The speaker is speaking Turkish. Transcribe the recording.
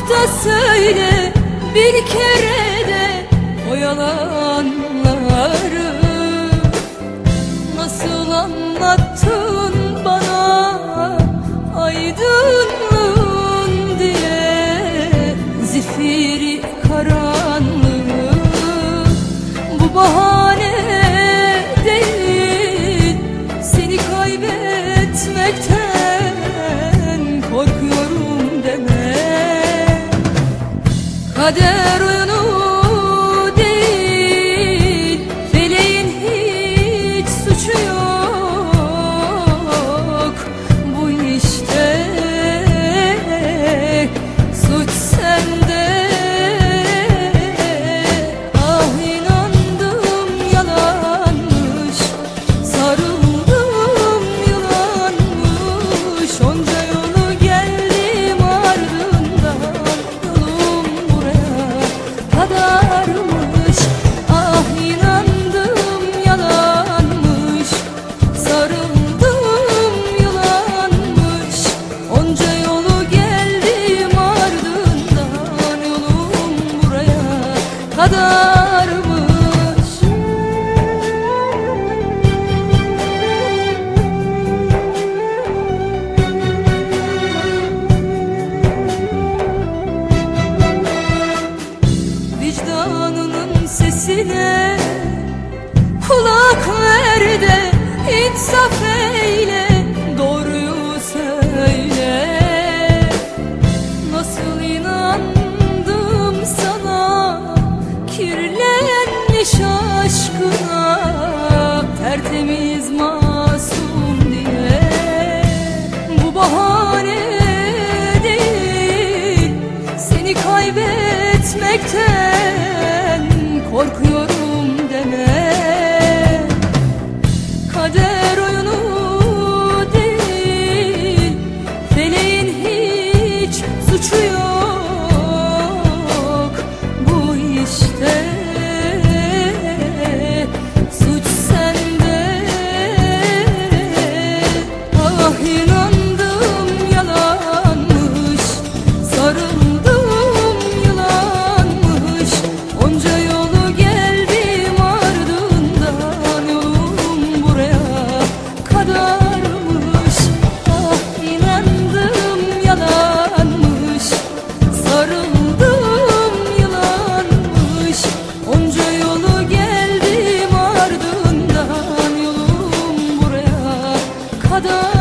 Bak da söyle bir kere de o yalanları Nasıl anlattın bana aydınlığın Kader sesine kulak ver de insaf eyle doğruyu söyle. Nasıl inandım sana kirlenmiş aşkına tertemiz masum diye. Bu bahane değil seni kaybetmekten korkuyorum deme. Kader oyunu değil Feleğin hiç suçu yok olmadı.